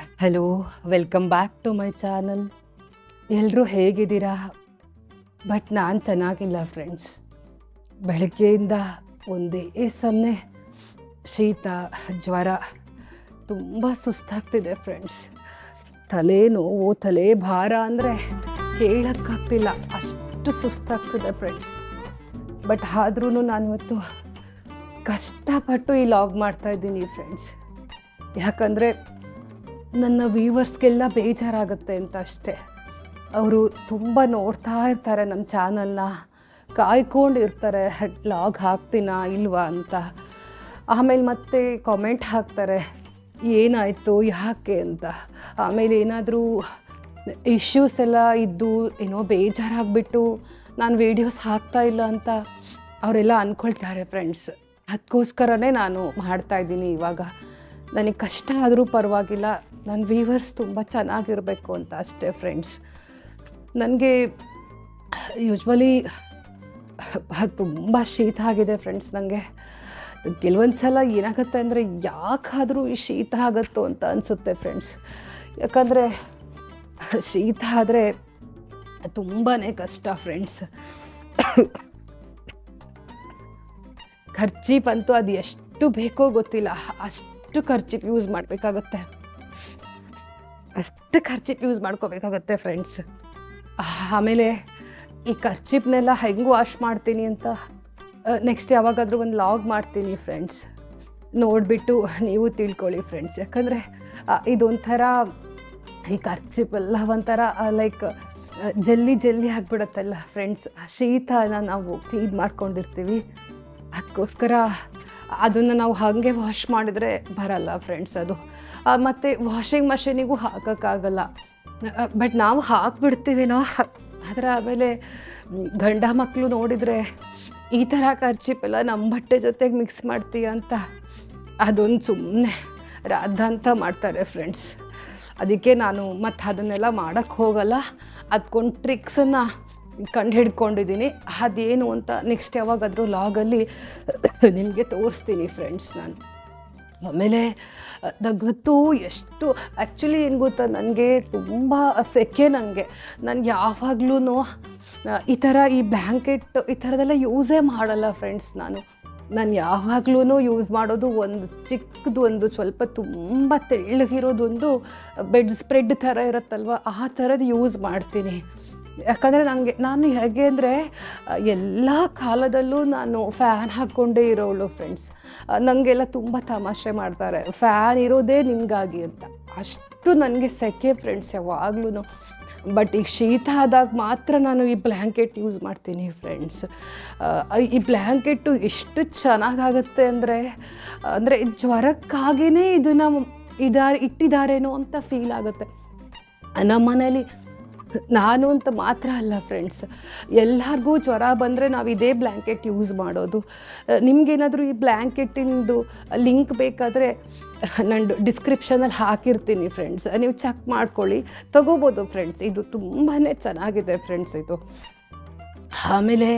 Hello welcome back to my channel ಎಲ್ಲರೂ ಹೇಗಿದ್ದೀರಾ? But ನಾನು ಚೆನ್ನಾಗಿಲ್ಲ ಫ್ರೆಂಡ್ಸ್ ಬೆಳಗ್ಗೆಯಿಂದ ಒಂದೇ ಸಮನೆ, ಶೀತ, ಜ್ವರ, ತುಂಬ ಸುಸ್ತಾಗ್ತಿದೆ ಫ್ರೆಂಡ್ಸ್ ತಲೆ ನೋವು ತಲೆ ಭಾರ ಅಂದರೆ ಹೇಳೋಕ್ಕಾಗ್ತಿಲ್ಲ. ಅಷ್ಟು ಸುಸ್ತಾಗ್ತಿದೆ ಫ್ರೆಂಡ್ಸ್ ಬಟ್ ಆದ್ರೂ ನಾನು ಇವತ್ತು ಕಷ್ಟಪಟ್ಟು ಈ ಲಾಗ್ ಮಾಡ್ತಾಯಿದ್ದೀನಿ ಫ್ರೆಂಡ್ಸ್ ಯಾಕಂದರೆ ನನ್ನ ವ್ಯೂವರ್ಸ್ಗೆಲ್ಲ ಬೇಜಾರಾಗುತ್ತೆ ಅಂತ ಅಷ್ಟೇ. ಅವರು ತುಂಬ ನೋಡ್ತಾ ಇರ್ತಾರೆ ನಮ್ಮ ಚಾನಲ್ನ. ಕಾಯ್ಕೊಂಡಿರ್ತಾರೆ ಲಾಗ್ ಹಾಕ್ತೀನಾ ಇಲ್ವಾ ಅಂತ. ಆಮೇಲೆ ಮತ್ತೆ ಕಾಮೆಂಟ್ ಹಾಕ್ತಾರೆ, ಏನಾಯಿತು, ಯಾಕೆ ಅಂತ. ಆಮೇಲೆ ಏನಾದರೂ ಇಶ್ಯೂಸ್ ಎಲ್ಲ ಇದ್ದು ಏನೋ ಬೇಜಾರಾಗ್ಬಿಟ್ಟು, ನಾನು ವೀಡಿಯೋಸ್ ಹಾಕ್ತಾ ಇಲ್ಲ ಅಂತ ಅವರೆಲ್ಲ ಅಂದ್ಕೊಳ್ತಾರೆ ಫ್ರೆಂಡ್ಸ್. ಅದಕ್ಕೋಸ್ಕರನೇ ನಾನು ಮಾಡ್ತಾಯಿದ್ದೀನಿ ಇವಾಗ. ನನಗೆ ಕಷ್ಟ ಆದರೂ ಪರವಾಗಿಲ್ಲ. ನನ್ನ ವೀವರ್ಸ್ ತುಂಬ ಚೆನ್ನಾಗಿರಬೇಕು ಅಂತ ಅಷ್ಟೇ ಫ್ರೆಂಡ್ಸ್ ನನಗೆ ಯೂಶ್ವಲಿ ತುಂಬ ಶೀತ ಆಗಿದೆ ಫ್ರೆಂಡ್ಸ್ ನನಗೆ ಕೆಲವೊಂದು ಸಲ ಏನಾಗುತ್ತೆ ಅಂದರೆ ಯಾಕಾದರೂ ಈ ಶೀತ ಆಗುತ್ತೋ ಅಂತ ಅನಿಸುತ್ತೆ ಫ್ರೆಂಡ್ಸ್ ಯಾಕಂದರೆ ಶೀತ ಆದರೆ ತುಂಬಾ ಕಷ್ಟ ಫ್ರೆಂಡ್ಸ್ ಖರ್ಚೀಪ್ ಬಂತು ಅದು ಎಷ್ಟು ಬೇಕೋ ಗೊತ್ತಿಲ್ಲ. ಅಷ್ಟು ಖರ್ಚಿಪ್ ಯೂಸ್ ಮಾಡಬೇಕಾಗತ್ತೆ. ಅಷ್ಟು ಖರ್ಚಿಪ್ ಯೂಸ್ ಮಾಡ್ಕೋಬೇಕಾಗತ್ತೆ ಫ್ರೆಂಡ್ಸ್ ಆಮೇಲೆ ಈ ಖರ್ಚಿಪ್ನೆಲ್ಲ ಹೆಂಗೆ ವಾಶ್ ಮಾಡ್ತೀನಿ ಅಂತ ನೆಕ್ಸ್ಟ್ ಯಾವಾಗಾದರೂ ಒಂದು ಲಾಗ್ ಮಾಡ್ತೀನಿ ಫ್ರೆಂಡ್ಸ್ ನೋಡಿಬಿಟ್ಟು ನೀವು ತಿಳ್ಕೊಳ್ಳಿ ಫ್ರೆಂಡ್ಸ್ ಯಾಕಂದರೆ ಇದೊಂಥರ ಈ ಖರ್ಚಿಪೆಲ್ಲ ಒಂಥರ ಲೈಕ್ ಜಲ್ಲಿ ಜಲ್ಲಿ ಆಗಿಬಿಡತ್ತಲ್ಲ ಫ್ರೆಂಡ್ಸ್ ಶೀತನ ನಾವು ಕ್ಲೀನ್ ಮಾಡ್ಕೊಂಡಿರ್ತೀವಿ. ಅದಕ್ಕೋಸ್ಕರ ಅದನ್ನು ನಾವು ಹಾಗೆ ವಾಶ್ ಮಾಡಿದರೆ ಬರಲ್ಲ ಫ್ರೆಂಡ್ಸ್ ಅದು. ಮತ್ತು ವಾಷಿಂಗ್ ಮಷೀನಿಗೂ ಹಾಕೋಕ್ಕಾಗಲ್ಲ. ಬಟ್ ನಾವು ಹಾಕ್ಬಿಡ್ತೀವಿನೋ? ಅದರ ಆಮೇಲೆ ಗಂಡ ಮಕ್ಕಳು ನೋಡಿದರೆ ಈ ಥರ ಖರ್ಚಿಪೆಲ್ಲ ನಮ್ಮ ಬಟ್ಟೆ ಜೊತೆಗೆ ಮಿಕ್ಸ್ ಮಾಡ್ತೀಯ ಅಂತ. ಅದೊಂದು ಸುಮ್ಮನೆ ರಾಧಾಂತ ಮಾಡ್ತಾರೆ ಫ್ರೆಂಡ್ಸ್ ಅದಕ್ಕೆ ನಾನು ಮತ್ತು ಅದನ್ನೆಲ್ಲ ಮಾಡೋಕ್ಕೆ ಹೋಗಲ್ಲ. ಅದ್ಕೊಂಡು ಟ್ರಿಕ್ಸನ್ನು ಕಂಡು ಹಿಡ್ಕೊಂಡಿದ್ದೀನಿ ಅದೇನು ಅಂತ ನೆಕ್ಸ್ಟ್ ಯಾವಾಗಾದರೂ ಲಾಗಲ್ಲಿ ನಿಮಗೆ ತೋರಿಸ್ತೀನಿ ಫ್ರೆಂಡ್ಸ್ ನಾನು. ಆಮೇಲೆ ಗೊತ್ತು ಎಷ್ಟು ಆ್ಯಕ್ಚುಲಿ ಏನು ಗೊತ್ತಾ, ನನಗೆ ತುಂಬ ಸೆಕೆ ನನಗೆ ನಾನು ಯಾವಾಗ್ಲೂ ಈ ಥರ ಈ ಬ್ಲ್ಯಾಂಕೆಟ್ ಈ ಥರದೆಲ್ಲ ಯೂಸೇ ಮಾಡಲ್ಲ ಫ್ರೆಂಡ್ಸ್ ನಾನು. ನಾನು ಯಾವಾಗ್ಲೂ ಯೂಸ್ ಮಾಡೋದು ಒಂದು ಚಿಕ್ಕದು ಒಂದು ಸ್ವಲ್ಪ ತುಂಬ ತೆಳ್ಳಗಿರೋದೊಂದು ಬೆಡ್ ಸ್ಪ್ರೆಡ್ ಥರ ಇರುತ್ತಲ್ವ, ಆ ಥರದ್ದು ಯೂಸ್ ಮಾಡ್ತೀನಿ. ಯಾಕಂದರೆ ನನಗೆ ನಾನು ಹೇಗೆ ಅಂದರೆ, ಎಲ್ಲ ಕಾಲದಲ್ಲೂ ನಾನು ಫ್ಯಾನ್ ಹಾಕ್ಕೊಂಡೇ ಇರೋಳು ಫ್ರೆಂಡ್ಸ್ ನನಗೆಲ್ಲ ತುಂಬ ತಮಾಷೆ ಮಾಡ್ತಾರೆ. ಫ್ಯಾನ್ ಇರೋದೇ ನಿಮಗಾಗಿ ಅಂತ. ಅಷ್ಟು ನನಗೆ ಸೆಕೆ ಫ್ರೆಂಡ್ಸ್ ಯಾವಾಗ್ಲೂ ಬಟ್ ಈಗ ಶೀತ ಆದಾಗ ಮಾತ್ರ ನಾನು ಈ ಬ್ಲ್ಯಾಂಕೆಟ್ ಯೂಸ್ ಮಾಡ್ತೀನಿ ಫ್ರೆಂಡ್ಸ್ ಈ ಬ್ಲ್ಯಾಂಕೆಟ್ಟು ಎಷ್ಟು ಚೆನ್ನಾಗಾಗುತ್ತೆ ಅಂದರೆ ಅಂದರೆ ಜ್ವರಕ್ಕಾಗಿಯೇ ಇದನ್ನು ಇದಾರೆ ಇಟ್ಟಿದ್ದಾರೇನೋ ಅಂತ ಫೀಲ್ ಆಗುತ್ತೆ. ನಮ್ಮ ಮನೇಲಿ ನಾನು ಅಂತ ಮಾತ್ರ ಅಲ್ಲ ಫ್ರೆಂಡ್ಸ್ ಎಲ್ಲರಿಗೂ ಜ್ವರ ಬಂದರೆ ನಾವು ಇದೇ ಬ್ಲ್ಯಾಂಕೆಟ್ ಯೂಸ್ ಮಾಡೋದು. ನಿಮಗೇನಾದರೂ ಈ ಬ್ಲ್ಯಾಂಕೆಟಿಂದು ಲಿಂಕ್ ಬೇಕಾದರೆ ನಾನು ಡಿಸ್ಕ್ರಿಪ್ಷನಲ್ಲಿ ಹಾಕಿರ್ತೀನಿ ಫ್ರೆಂಡ್ಸ್ ನೀವು ಚೆಕ್ ಮಾಡ್ಕೊಳ್ಳಿ. ತೊಗೋಬೋದು ಫ್ರೆಂಡ್ಸ್ ಇದು ತುಂಬಾ ಚೆನ್ನಾಗಿದೆ ಫ್ರೆಂಡ್ಸ್ ಇದು. ಆಮೇಲೆ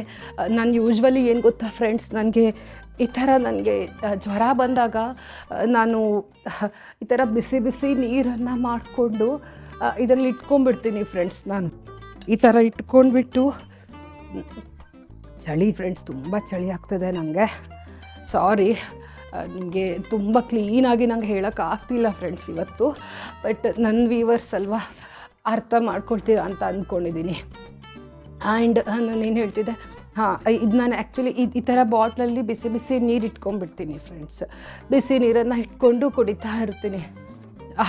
ನಾನು ಯೂಶ್ವಲಿ ಏನು ಗೊತ್ತಾ ಫ್ರೆಂಡ್ಸ್ ನನಗೆ ಈ ಥರ ನನಗೆ ಜ್ವರ ಬಂದಾಗ ನಾನು ಈ ಥರ ಬಿಸಿ ಬಿಸಿ ನೀರನ್ನು ಮಾಡಿಕೊಂಡು ಇದರಲ್ಲಿ ಇಟ್ಕೊಂಡ್ಬಿಡ್ತೀನಿ ಫ್ರೆಂಡ್ಸ್ ನಾನು. ಈ ಥರ ಇಟ್ಕೊಂಡ್ಬಿಟ್ಟು, ಚಳಿ ಫ್ರೆಂಡ್ಸ್ ತುಂಬ ಚಳಿ ಆಗ್ತದೆ ನನಗೆ ಸಾರಿ ನಿಮಗೆ ತುಂಬ ಕ್ಲೀನಾಗಿ ನಂಗೆ ಹೇಳೋಕ್ಕಾಗ್ತಿಲ್ಲ ಫ್ರೆಂಡ್ಸ್ ಇವತ್ತು ಬಟ್ ನನ್ನ ವೀವರ್ಸ್ ಅಲ್ವಾ ಅರ್ಥ ಮಾಡ್ಕೊಳ್ತೀರಾ ಅಂತ ಅಂದ್ಕೊಂಡಿದ್ದೀನಿ ಆ್ಯಂಡ್ ನಾನು ಏನು ಹೇಳ್ತಿದ್ದೆ? ಹಾಂ ಇದು ನಾನು ಆ್ಯಕ್ಚುಲಿ ಇದು ಈ ಥರ ಬಾಟ್ಲಲ್ಲಿ ಬಿಸಿ ಬಿಸಿ ನೀರು ಇಟ್ಕೊಂಡ್ಬಿಡ್ತೀನಿ ಫ್ರೆಂಡ್ಸ್ ಬಿಸಿ ನೀರನ್ನು ಇಟ್ಕೊಂಡು ಕುಡಿತಾ ಇರ್ತೀನಿ.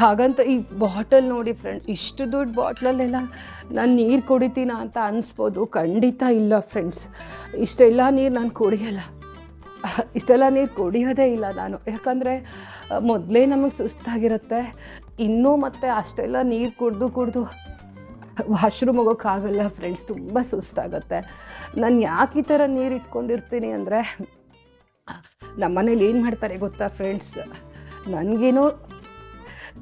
ಹಾಗಂತ ಈ ಬಾಟಲ್ ನೋಡಿ ಫ್ರೆಂಡ್ಸ್, ಇಷ್ಟು ದೊಡ್ಡ ಬಾಟ್ಲಲ್ಲೆಲ್ಲ ನಾನು ನೀರು ಕುಡಿತೀನ ಅಂತ ಅನಿಸ್ಬೋದು. ಖಂಡಿತ ಇಲ್ಲ ಫ್ರೆಂಡ್ಸ್. ಇಷ್ಟೆಲ್ಲ ನೀರು ನಾನು ಕುಡಿಯಲ್ಲ. ಇಷ್ಟೆಲ್ಲ ನೀರು ಕುಡಿಯೋದೇ ಇಲ್ಲ ನಾನು. ಯಾಕಂದರೆ, ಮೊದಲೇ ನಮಗೆ ಸುಸ್ತಾಗಿರುತ್ತೆ. ಇನ್ನೂ ಮತ್ತೆ ಅಷ್ಟೆಲ್ಲ ನೀರು ಕುಡಿದು ಕುಡಿದು ವಾಶ್ರೂಮ್ ಹೋಗೋಕ್ಕಾಗಲ್ಲ ಫ್ರೆಂಡ್ಸ್. ತುಂಬ ಸುಸ್ತಾಗತ್ತೆ. ನಾನು ಯಾಕೆ ಈ ಥರ ನೀರು ಇಟ್ಕೊಂಡಿರ್ತೀನಿ ಅಂದರೆ ನಮ್ಮ ಮನೇಲಿ ಏನು ಮಾಡ್ತಾರೆ ಗೊತ್ತಾ ಫ್ರೆಂಡ್ಸ್? ನನಗೇನೋ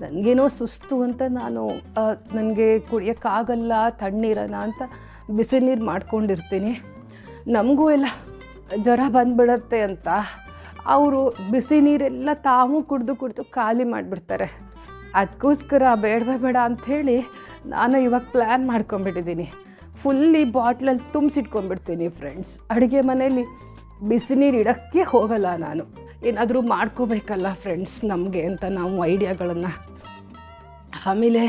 ನನಗೇನೋ ಸುಸ್ತು ಅಂತ ನಾನು ನನಗೆ ಕುಡಿಯೋಕ್ಕಾಗಲ್ಲ, ತಣ್ಣೀರನ ಅಂತ ಬಿಸಿ ನೀರು ಮಾಡ್ಕೊಂಡಿರ್ತೀನಿ. ನಮಗೂ ಎಲ್ಲ ಜ್ವರ ಬಂದ್ಬಿಡತ್ತೆ ಅಂತ. ಅವರು ಬಿಸಿ ನೀರೆಲ್ಲ ತಾವು ಕುಡಿದು ಕುಡಿದು ಖಾಲಿ ಮಾಡಿಬಿಡ್ತಾರೆ. ಅದಕ್ಕೋಸ್ಕರ ಬೇಡವೇ ಬೇಡ ಅಂಥೇಳಿ ನಾನು ಇವಾಗ ಪ್ಲ್ಯಾನ್ ಮಾಡ್ಕೊಂಬಿಟ್ಟಿದ್ದೀನಿ. ಫುಲ್ಲಿ ಬಾಟ್ಲಲ್ಲಿ ತುಂಬಿಸಿಟ್ಕೊಂಡ್ಬಿಡ್ತೀನಿ ಫ್ರೆಂಡ್ಸ್. ಅಡುಗೆ ಮನೇಲಿ ಬಿಸಿ ನೀರು ಇಡೋಕ್ಕೆ ಹೋಗಲ್ಲ ನಾನು. ಏನಾದರೂ ಮಾಡ್ಕೋಬೇಕಲ್ಲ ಫ್ರೆಂಡ್ಸ್ ನಮಗೆ ಅಂತ ನಾವು ಐಡಿಯಾಗಳನ್ನು. ಆಮೇಲೆ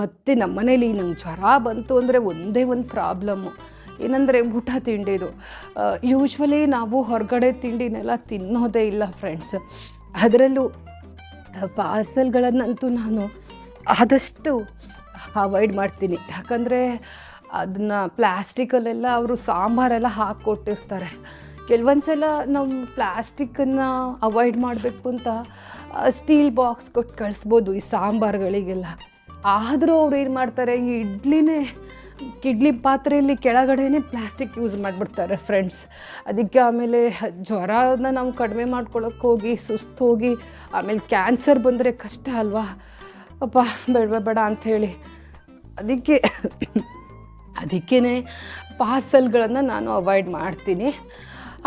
ಮತ್ತು ನಮ್ಮ ಮನೇಲಿ ನಂಗೆ ಜ್ವರ ಬಂತು ಅಂದರೆ ಒಂದೇ ಒಂದು ಪ್ರಾಬ್ಲಮ್ಮು. ಏನಂದರೆ ಊಟ ತಿಂಡಿದು. ಯೂಶ್ವಲಿ ನಾವು ಹೊರಗಡೆ ತಿಂಡಿನೆಲ್ಲ ತಿನ್ನೋದೇ ಇಲ್ಲ ಫ್ರೆಂಡ್ಸ್. ಅದರಲ್ಲೂ ಪಾರ್ಸಲ್ಗಳನ್ನಂತೂ ನಾನು ಆದಷ್ಟು ಅವಾಯ್ಡ್ ಮಾಡ್ತೀನಿ. ಯಾಕಂದರೆ ಅದನ್ನು ಪ್ಲ್ಯಾಸ್ಟಿಕಲ್ಲೆಲ್ಲ ಅವರು ಸಾಂಬಾರೆಲ್ಲ ಹಾಕ್ಕೊಟ್ಟಿರ್ತಾರೆ. ಕೆಲವೊಂದು ಸಲ ನಾವು ಪ್ಲ್ಯಾಸ್ಟಿಕ್ಕನ್ನು ಅವಾಯ್ಡ್ ಮಾಡಬೇಕು ಅಂತ ಸ್ಟೀಲ್ ಬಾಕ್ಸ್ ಕೊಟ್ಟು ಕಳಿಸ್ಬೋದು ಈ ಸಾಂಬಾರುಗಳಿಗೆಲ್ಲ. ಆದರೂ ಅವ್ರು ಏನು ಮಾಡ್ತಾರೆ, ಈ ಇಡ್ಲಿನೇ, ಇಡ್ಲಿ ಪಾತ್ರೆಯಲ್ಲಿ ಕೆಳಗಡೆನೇ ಪ್ಲಾಸ್ಟಿಕ್ ಯೂಸ್ ಮಾಡಿಬಿಡ್ತಾರೆ ಫ್ರೆಂಡ್ಸ್ ಅದಕ್ಕೆ ಆಮೇಲೆ ಜ್ವರನ ನಾವು ಕಡಿಮೆ ಮಾಡ್ಕೊಳಕ್ಕೆ ಹೋಗಿ, ಸುಸ್ತು ಆಮೇಲೆ ಕ್ಯಾನ್ಸರ್ ಬಂದರೆ ಕಷ್ಟ ಅಲ್ವಾ? ಅಪ್ಪ ಬೇಡ ಬೇಡ ಅಂಥೇಳಿ ಅದಕ್ಕೆ ಅದಕ್ಕೇ ಪಾರ್ಸಲ್ಗಳನ್ನು ನಾನು ಅವಾಯ್ಡ್ ಮಾಡ್ತೀನಿ.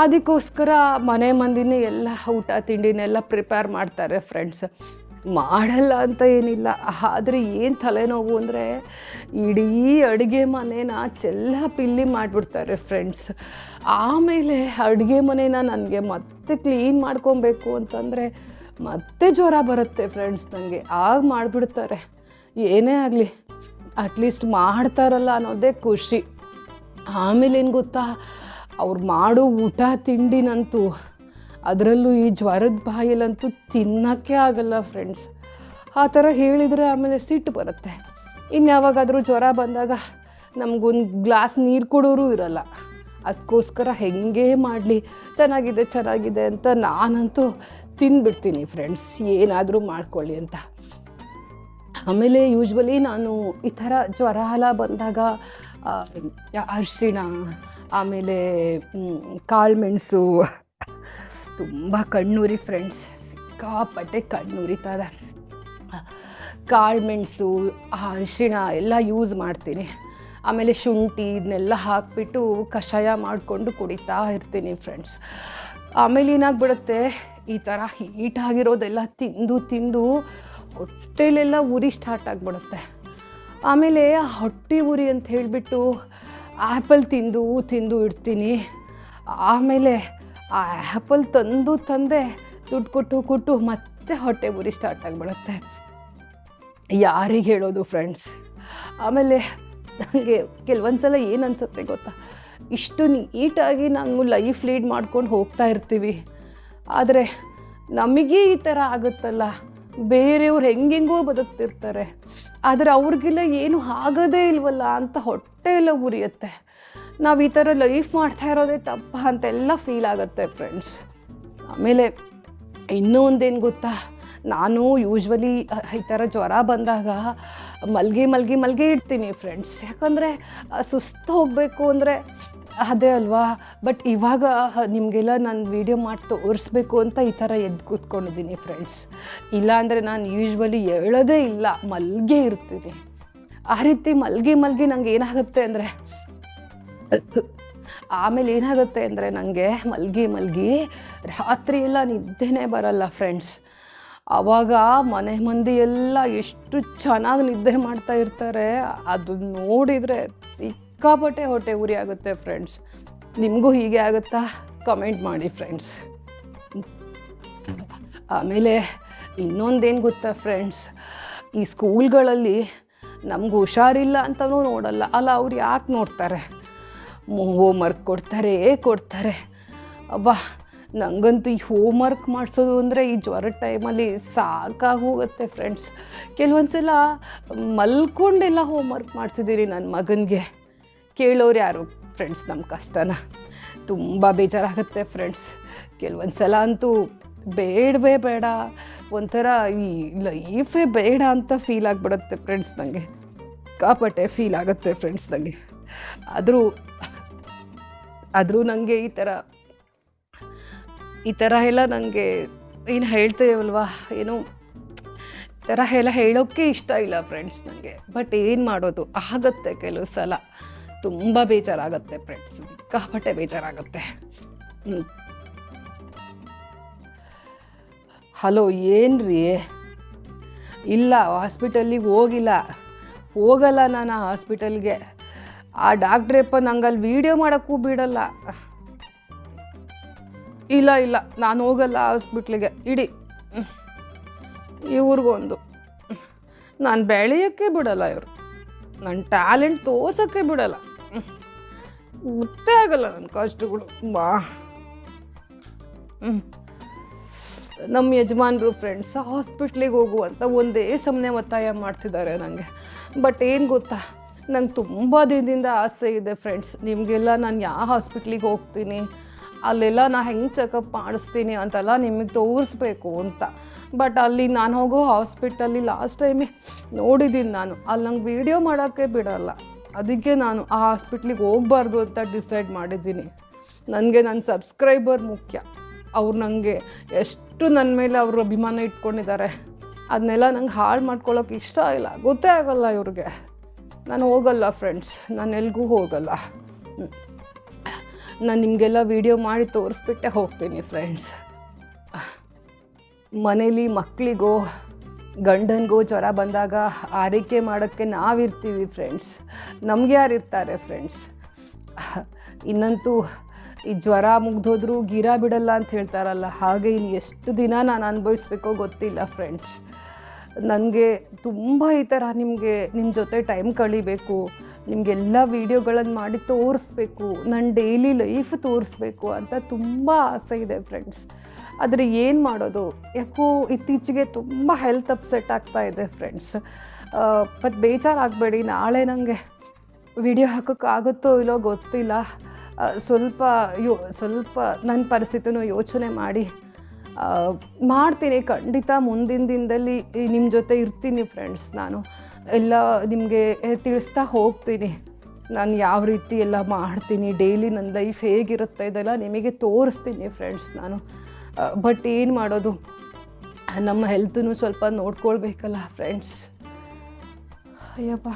ಅದಕ್ಕೋಸ್ಕರ ಮನೆ ಮಂದಿನೇ ಎಲ್ಲ ಊಟ ತಿಂಡಿನೆಲ್ಲ ಪ್ರಿಪೇರ್ ಮಾಡ್ತಾರೆ ಫ್ರೆಂಡ್ಸ್ ಮಾಡಲ್ಲ ಅಂತ ಏನಿಲ್ಲ. ಆದರೆ ಏನು ತಲೆನೋವು ಅಂದರೆ ಇಡೀ ಅಡುಗೆ ಮನೇನ ಚೆಲ್ಲ ಪಿಲ್ಲಿ ಮಾಡಿಬಿಡ್ತಾರೆ ಫ್ರೆಂಡ್ಸ್ ಆಮೇಲೆ ಅಡುಗೆ ಮನೇನ ನನಗೆ ಮತ್ತೆ ಕ್ಲೀನ್ ಮಾಡ್ಕೊಬೇಕು ಅಂತಂದರೆ ಮತ್ತೆ ಜ್ವರ ಬರುತ್ತೆ ಫ್ರೆಂಡ್ಸ್ ನನಗೆ ಆಗ ಮಾಡಿಬಿಡ್ತಾರೆ. ಏನೇ ಆಗಲಿ ಅಟ್ಲೀಸ್ಟ್ ಮಾಡ್ತಾರಲ್ಲ ಅನ್ನೋದೇ ಖುಷಿ. ಆಮೇಲೆ ಏನು ಗೊತ್ತಾ? ಅವ್ರು ಮಾಡೋ ಊಟ ತಿಂಡಿನಂತೂ ಅದರಲ್ಲೂ ಈ ಜ್ವರದ ಬಾಯಲ್ಲಂತೂ ತಿನ್ನೋಕ್ಕೆ ಆಗಲ್ಲ ಫ್ರೆಂಡ್ಸ್ ಆ ಥರ ಹೇಳಿದರೆ ಆಮೇಲೆ ಸಿಟ್ಟು ಬರುತ್ತೆ. ಇನ್ನು ಯಾವಾಗಾದರೂ ಜ್ವರ ಬಂದಾಗ ನಮಗೊಂದು ಗ್ಲಾಸ್ ನೀರು ಕೊಡೋರು ಇರಲ್ಲ. ಅದಕ್ಕೋಸ್ಕರ ಹೆಂಗೆ ಮಾಡಲಿ? ಚೆನ್ನಾಗಿದೆ ಚೆನ್ನಾಗಿದೆ ಅಂತ ನಾನಂತೂ ತಿನ್ಬಿಡ್ತೀನಿ ಫ್ರೆಂಡ್ಸ್ ಏನಾದರೂ ಮಾಡ್ಕೊಳ್ಳಿ ಅಂತ. ಆಮೇಲೆ ಯೂಶ್ವಲಿ ನಾನು ಈ ಥರ ಜ್ವರ ಎಲ್ಲ ಬಂದಾಗ ಅರಿಶಿಣ ಆಮೇಲೆ ಕಾಳುಮೆಣಸು ತುಂಬ ಕಣ್ಣೂರಿ ಫ್ರೆಂಡ್ಸ್ ಸಿಕ್ಕಾಪಟ್ಟೆ ಕಾಳು ಕಾಳುಮೆಣಸು ಅರಿಶಿಣ ಎಲ್ಲ ಯೂಸ್ ಮಾಡ್ತೀನಿ. ಆಮೇಲೆ ಶುಂಠಿ ಇದನ್ನೆಲ್ಲ ಹಾಕಿಬಿಟ್ಟು ಕಷಾಯ ಮಾಡಿಕೊಂಡು ಕುಡಿತಾ ಇರ್ತೀನಿ ಫ್ರೆಂಡ್ಸ್ ಆಮೇಲೆ ಏನಾಗ್ಬಿಡುತ್ತೆ, ಈ ಥರ ಹೀಟ್ ಆಗಿರೋದೆಲ್ಲ ತಿಂದು ತಿಂದು ಹೊಟ್ಟೆಲೆಲ್ಲ ಉರಿ ಸ್ಟಾರ್ಟ್ ಆಗಿಬಿಡುತ್ತೆ. ಆಮೇಲೆ ಹೊಟ್ಟೆ ಉರಿ ಅಂತ ಹೇಳಿಬಿಟ್ಟು ಆ್ಯಪಲ್ ತಿಂದು ತಿಂದು ಇಡ್ತೀನಿ. ಆಮೇಲೆ ಆ ಆ್ಯಪಲ್ ತಂದು ತಂದೆ ದುಡ್ಡು ಕೊಟ್ಟು ಕೊಟ್ಟು ಮತ್ತೆ ಹೊಟ್ಟೆ ಉರಿ ಸ್ಟಾರ್ಟ್ ಆಗಿಬಿಡುತ್ತೆ. ಯಾರಿಗೆ ಹೇಳೋದು ಫ್ರೆಂಡ್ಸ್ ಆಮೇಲೆ ನನಗೆ ಕೆಲವೊಂದು ಸಲ ಏನು ಅನಿಸುತ್ತೆ ಗೊತ್ತಾ? ಇಷ್ಟು ನೀಟಾಗಿ ನಾನು ಲೈಫ್ ಲೀಡ್ ಮಾಡ್ಕೊಂಡು ಹೋಗ್ತಾ ಇರ್ತೀವಿ. ಆದರೆ ನಮಗೆ ಈ ಥರ ಆಗುತ್ತಲ್ಲ? ಬೇರೆಯವ್ರು ಹೆಂಗೆಂಗೋ ಬದುಕ್ತಿರ್ತಾರೆ. ಆದರೆ ಅವ್ರಿಗೆಲ್ಲ ಏನು ಆಗೋದೇ ಇಲ್ವಲ್ಲ ಅಂತ ಹೊಟ್ಟೆ ಎಲ್ಲ ಉರಿಯುತ್ತೆ. ನಾವು ಈ ಥರ ಲೈಫ್ ಮಾಡ್ತಾ ಇರೋದೇ ತಪ್ಪ ಅಂತೆಲ್ಲ ಫೀಲ್ ಆಗುತ್ತೆ ಫ್ರೆಂಡ್ಸ್ ಆಮೇಲೆ ಇನ್ನೂ ಒಂದೇನು ಗೊತ್ತಾ? ನಾನು ಯೂಶ್ವಲಿ ಈ ಥರ ಜ್ವರ ಬಂದಾಗ ಮಲ್ಗೆ ಮಲ್ಗೆ ಮಲ್ಗೆ ಇಡ್ತೀನಿ ಫ್ರೆಂಡ್ಸ್ ಯಾಕಂದರೆ ಸುಸ್ತು ಹೋಗಬೇಕು ಅಂದರೆ ಅದೇ ಅಲ್ವಾ? ಬಟ್ ಇವಾಗ ನಿಮಗೆಲ್ಲ ನಾನು ವೀಡಿಯೋ ಮಾಡಿ ತೋರಿಸ್ಬೇಕು ಅಂತ ಈ ಥರ ಎದ್ದು ಕೂತ್ಕೊಂಡಿದ್ದೀನಿ ಫ್ರೆಂಡ್ಸ್ ಇಲ್ಲಾಂದರೆ ನಾನು ಯೂಶ್ವಲಿ ಹೇಳೋದೇ ಇಲ್ಲ, ಮಲ್ಗೆ ಇರ್ತೀನಿ. ಆ ರೀತಿ ಮಲ್ಗೆ ಮಲ್ಗೆ ನಂಗೆ ಏನಾಗುತ್ತೆ ಅಂದರೆ, ಆಮೇಲೆ ಏನಾಗುತ್ತೆ ಅಂದರೆ ನನಗೆ ಮಲ್ಗಿ ಮಲ್ಗಿ ರಾತ್ರಿ ಎಲ್ಲ ನಿದ್ದೆನೇ ಬರಲ್ಲ ಫ್ರೆಂಡ್ಸ್ ಆವಾಗ ಮನೆ ಮಂದಿ ಎಲ್ಲ ಎಷ್ಟು ಚೆನ್ನಾಗಿ ನಿದ್ದೆ ಮಾಡ್ತಾ ಇರ್ತಾರೆ ಅದು ನೋಡಿದರೆ ಸಿಕ್ಕಾಪಟ್ಟೆ ಹೊಟ್ಟೆ ಉರಿ ಆಗುತ್ತೆ ಫ್ರೆಂಡ್ಸ್ ನಿಮಗೂ ಹೀಗೆ ಆಗುತ್ತಾ? ಕಮೆಂಟ್ ಮಾಡಿ ಫ್ರೆಂಡ್ಸ್ ಆಮೇಲೆ ಇನ್ನೊಂದೇನು ಗೊತ್ತಾ ಫ್ರೆಂಡ್ಸ್ ಈ ಸ್ಕೂಲ್ಗಳಲ್ಲಿ ನಮ್ಗೆ ಹುಷಾರಿಲ್ಲ ಅಂತಲೂ ನೋಡಲ್ಲ. ಅಲ್ಲ, ಅವ್ರು ಯಾಕೆ ನೋಡ್ತಾರೆ? ಹೋಮ್ವರ್ಕ್ ಕೊಡ್ತಾರೆ ಕೊಡ್ತಾರೆ. ಅಬ್ಬಾ ನನಗಂತೂ ಈ ಹೋಮ್ವರ್ಕ್ ಮಾಡಿಸೋದು ಅಂದರೆ ಈ ಜ್ವರದ ಟೈಮಲ್ಲಿ ಸಾಕಾಗಿ ಹೋಗುತ್ತೆ ಫ್ರೆಂಡ್ಸ್ ಕೆಲವೊಂದು ಸಲ ಮಲ್ಕೊಂಡೆಲ್ಲ ಹೋಮ್ವರ್ಕ್ ಮಾಡಿಸಿದ್ದೀರಿ ನನ್ನ ಮಗನಿಗೆ. ಕೇಳೋರು ಯಾರು? ಫ್ರೆಂಡ್ಸ್ ನಮ್ಮ ಕಷ್ಟನ. ತುಂಬ ಬೇಜಾರಾಗುತ್ತೆ ಫ್ರೆಂಡ್ಸ್ ಕೆಲವೊಂದು ಸಲ ಅಂತೂ ಬೇಡವೇ ಬೇಡ. ಒಂಥರ ಈ ಲೈಫೇ ಬೇಡ ಅಂತ ಫೀಲ್ ಆಗಿಬಿಡುತ್ತೆ ಫ್ರೆಂಡ್ಸ್ ನನಗೆ ಸಿಕ್ಕಾಪಟ್ಟೆ ಫೀಲ್ ಆಗುತ್ತೆ ಫ್ರೆಂಡ್ಸ್ ನನಗೆ ಆದರೂ ಆದರೂ ನನಗೆ ಈ ಥರ ಈ ಥರ ಎಲ್ಲ ನನಗೆ ಏನು ಹೇಳ್ತೇವಲ್ವಾ ಏನು, ಈ ಥರ ಎಲ್ಲ ಹೇಳೋಕ್ಕೆ ಇಷ್ಟ ಇಲ್ಲ ಫ್ರೆಂಡ್ಸ್ ನನಗೆ ಬಟ್ ಏನು ಮಾಡೋದು? ಆಗುತ್ತೆ ಕೆಲವು ಸಲ. ತುಂಬ ಬೇಜಾರಾಗುತ್ತೆ ಫ್ರೆಂಡ್ಸ್ ಸಿಕ್ಕಾಪಟ್ಟೆ ಬೇಜಾರಾಗುತ್ತೆ. ಹಲೋ ಏನು ರೀ ಇಲ್ಲ ಹಾಸ್ಪಿಟಲ್ಲಿಗೆ ಹೋಗಿಲ್ಲ. ಹೋಗಲ್ಲ ನಾನು ಹಾಸ್ಪಿಟಲ್ಗೆ ಆ ಡಾಕ್ಟ್ರಪ್ಪ ನಂಗೆ ಅಲ್ಲಿ ವೀಡಿಯೋ ಮಾಡೋಕ್ಕೂ ಬಿಡಲ್ಲ. ಇಲ್ಲ ಇಲ್ಲ, ನಾನು ಹೋಗಲ್ಲ ಹಾಸ್ಪಿಟ್ಲಿಗೆ ಇಡಿ. ಇವ್ರಿಗೊಂದು. ನಾನು ಬೆಳೆಯೋಕ್ಕೆ ಬಿಡಲ್ಲ ಇವರು. ನನ್ನ ಟ್ಯಾಲೆಂಟ್ ತೋರ್ಸೋಕ್ಕೆ ಬಿಡಲ್ಲ. ಗೊತ್ತೇ ಆಗಲ್ಲ ನನ್ನ ಕಷ್ಟಗಳು. ತುಂಬ. ನಮ್ಮ ಯಜಮಾನರು ಫ್ರೆಂಡ್ಸ್ ಹಾಸ್ಪಿಟ್ಲಿಗೆ ಹೋಗು ಅಂತ ಒಂದೇ ಸಮನೆ ಒತ್ತಾಯ ಮಾಡ್ತಿದ್ದಾರೆ ನನಗೆ ಬಟ್ ಏನು ಗೊತ್ತಾ? ನಂಗೆ ತುಂಬ ದಿನದಿಂದ ಆಸೆ ಇದೆ ಫ್ರೆಂಡ್ಸ್ ನಿಮಗೆಲ್ಲ ನಾನು ಯಾವ ಹಾಸ್ಪಿಟ್ಲಿಗೆ ಹೋಗ್ತೀನಿ? ಅಲ್ಲೆಲ್ಲ ನಾ ಹೆಂಗೆ ಚೆಕಪ್ ಮಾಡಿಸ್ತೀನಿ ಅಂತೆಲ್ಲ ನಿಮಗೆ ತೋರಿಸ್ಬೇಕು ಅಂತ. ಬಟ್ ಅಲ್ಲಿ ನಾನು ಹೋಗೋ ಹಾಸ್ಪಿಟಲ್ಲಿ ಲಾಸ್ಟ್ ಟೈಮೇ ನೋಡಿದ್ದೀನಿ ನಾನು. ಅಲ್ಲಿ ನಂಗೆ ವೀಡಿಯೋ ಮಾಡೋಕ್ಕೆ ಬಿಡಲ್ಲ. ಅದಕ್ಕೆ ನಾನು ಆ ಹಾಸ್ಪಿಟ್ಲಿಗೆ ಹೋಗ್ಬಾರ್ದು ಅಂತ ಡಿಸೈಡ್ ಮಾಡಿದ್ದೀನಿ. ನನಗೆ ನನ್ನ ಸಬ್ಸ್ಕ್ರೈಬರ್ ಮುಖ್ಯ. ಅವ್ರು ನನಗೆ ಎಷ್ಟು ನನ್ನ ಮೇಲೆ ಅವರು ಅಭಿಮಾನ ಇಟ್ಕೊಂಡಿದ್ದಾರೆ. ಅದನ್ನೆಲ್ಲ ನಂಗೆ ಹಾಳು ಮಾಡ್ಕೊಳ್ಳೋಕೆ ಇಷ್ಟ ಇಲ್ಲ. ಗೊತ್ತೇ ಆಗಲ್ಲ ಇವ್ರಿಗೆ. ನಾನು ಹೋಗಲ್ಲ ಫ್ರೆಂಡ್ಸ್ ನಾನು ಎಲ್ಗೂ ಹೋಗಲ್ಲ. ನಾನು ನಿಮಗೆಲ್ಲ ವೀಡಿಯೋ ಮಾಡಿ ತೋರಿಸ್ಬಿಟ್ಟೆ ಹೋಗ್ತೀನಿ ಫ್ರೆಂಡ್ಸ್ ಮನೇಲಿ ಮಕ್ಕಳಿಗೋ ಗಂಡನಿಗೋ ಜ್ವರ ಬಂದಾಗ ಆರೈಕೆ ಮಾಡೋಕ್ಕೆ ನಾವಿರ್ತೀವಿ ಫ್ರೆಂಡ್ಸ್ ನಮ್ಗೆ ಯಾರು ಇರ್ತಾರೆ ಫ್ರೆಂಡ್ಸ್ ಇನ್ನಂತೂ ಈ ಜ್ವರ ಮುಗ್ದೋದ್ರೂ ಗಿರ ಬಿಡಲ್ಲ ಅಂತ ಹೇಳ್ತಾರಲ್ಲ, ಹಾಗೆ ಇನ್ನು ಎಷ್ಟು ದಿನ ನಾನು ಅನುಭವಿಸ್ಬೇಕೋ ಗೊತ್ತಿಲ್ಲ ಫ್ರೆಂಡ್ಸ್ ನನಗೆ ತುಂಬ ಈ ಥರ ನಿಮಗೆ ನಿಮ್ಮ ಜೊತೆ ಟೈಮ್ ಕಳಿಬೇಕು. ನಿಮಗೆಲ್ಲ ವೀಡಿಯೋಗಳನ್ನು ಮಾಡಿ ತೋರಿಸ್ಬೇಕು. ನನ್ನ ಡೈಲಿ ಲೈಫ್ ತೋರಿಸ್ಬೇಕು ಅಂತ ತುಂಬ ಆಸೆ ಇದೆ ಫ್ರೆಂಡ್ಸ್ ಆದರೆ ಏನು ಮಾಡೋದು? ಯಾಕೋ ಇತ್ತೀಚೆಗೆ ತುಂಬ ಹೆಲ್ತ್ ಅಪ್ಸೆಟ್ ಆಗ್ತಾ ಇದೆ ಫ್ರೆಂಡ್ಸ್ ಬಟ್ ಬೇಜಾರಾಗಬೇಡಿ. ನಾಳೆ ನನಗೆ ವಿಡಿಯೋ ಹಾಕೋಕ್ಕಾಗುತ್ತೋ ಇಲ್ಲೋ ಗೊತ್ತಿಲ್ಲ. ಸ್ವಲ್ಪ ಯೋ, ಸ್ವಲ್ಪ ನನ್ನ ಪರಿಸ್ಥಿತಿನೂ ಯೋಚನೆ ಮಾಡಿ. ಮಾಡ್ತೀನಿ. ಖಂಡಿತ ಮುಂದಿನ ದಿನದಲ್ಲಿ ನಿಮ್ಮ ಜೊತೆ ಇರ್ತೀನಿ ಫ್ರೆಂಡ್ಸ್ ನಾನು. ಎಲ್ಲ ನಿಮಗೆ ತಿಳಿಸ್ತಾ ಹೋಗ್ತೀನಿ. ನಾನು ಯಾವ ರೀತಿ ಎಲ್ಲ ಮಾಡ್ತೀನಿ ಡೈಲಿ ನನ್ನ ಲೈಫ್ ಹೇಗಿರುತ್ತೆ ಇದೆಲ್ಲ ನಿಮಗೆ ತೋರಿಸ್ತೀನಿ ಫ್ರೆಂಡ್ಸ್ ನಾನು. ಬಟ್ ಏನು ಮಾಡೋದು? ನಮ್ಮ ಹೆಲ್ತನ್ನು ಸ್ವಲ್ಪ ನೋಡ್ಕೊಳ್ಬೇಕಲ್ಲ ಫ್ರೆಂಡ್ಸ್ ಅಯ್ಯಪ್ಪ.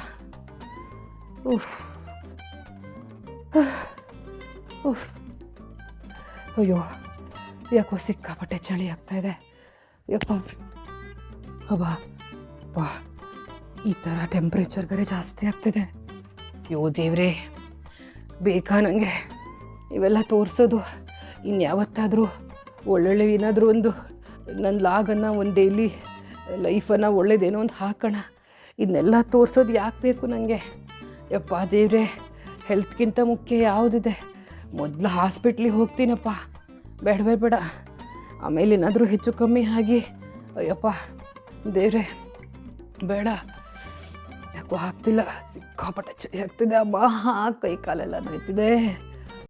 ಉಫ್. ಉಫ್. ಅಯ್ಯೋ, ಯಾಕೋ ಸಿಕ್ಕಾಪಟ್ಟೆ ಚಳಿ ಆಗ್ತಾ ಇದೆ. ಯಪ್ಪ. ಅಬ್ಬಾ. ಬಾ ಈ ಥರ ಟೆಂಪ್ರೇಚರ್ ಬೇರೆ ಜಾಸ್ತಿ ಆಗ್ತಿದೆ. ಯೋ ದೇವ್ರೆ, ಬೇಕಾ ನನಗೆ ಇವೆಲ್ಲ ತೋರಿಸೋದು. ಇನ್ಯಾವತ್ತಾದರೂ ಒಳ್ಳೊಳ್ಳೆ ಏನಾದರೂ ಒಂದು ನನ್ನ ಲಾಗನ್ನು ಒಂದು ಡೈಲಿ ಲೈಫನ್ನು ಒಳ್ಳೇದೇನೋ ಒಂದು ಹಾಕೋಣ. ಇದನ್ನೆಲ್ಲ ತೋರಿಸೋದು ಯಾಕೆ ಬೇಕು ನನಗೆ ಯಪ್ಪ ದೇವ್ರೆ ಹೆಲ್ತ್ಗಿಂತ ಮುಖ್ಯ ಯಾವುದಿದೆ? ಮೊದಲು ಹಾಸ್ಪಿಟ್ಲಿಗೆ ಹೋಗ್ತೀನಪ್ಪ. ಬೇಡ ಬೇಡ ಬೇಡ. ಆಮೇಲೆ ಏನಾದರೂ ಹೆಚ್ಚು ಕಮ್ಮಿ ಆಗಿ. ಅಯ್ಯಪ್ಪ ದೇವ್ರೆ, ಬೇಡ. ಯಾಕೋ ಆಗ್ತಿಲ್ಲ. ಸಿಕ್ಕಾಪಟ್ಟೆ ಚಳಿ ಆಗ್ತಿದೆ. ಅಮ್ಮ ಕೈ ಕಾಲೆಲ್ಲ ನೋಯ್ತಿದೆ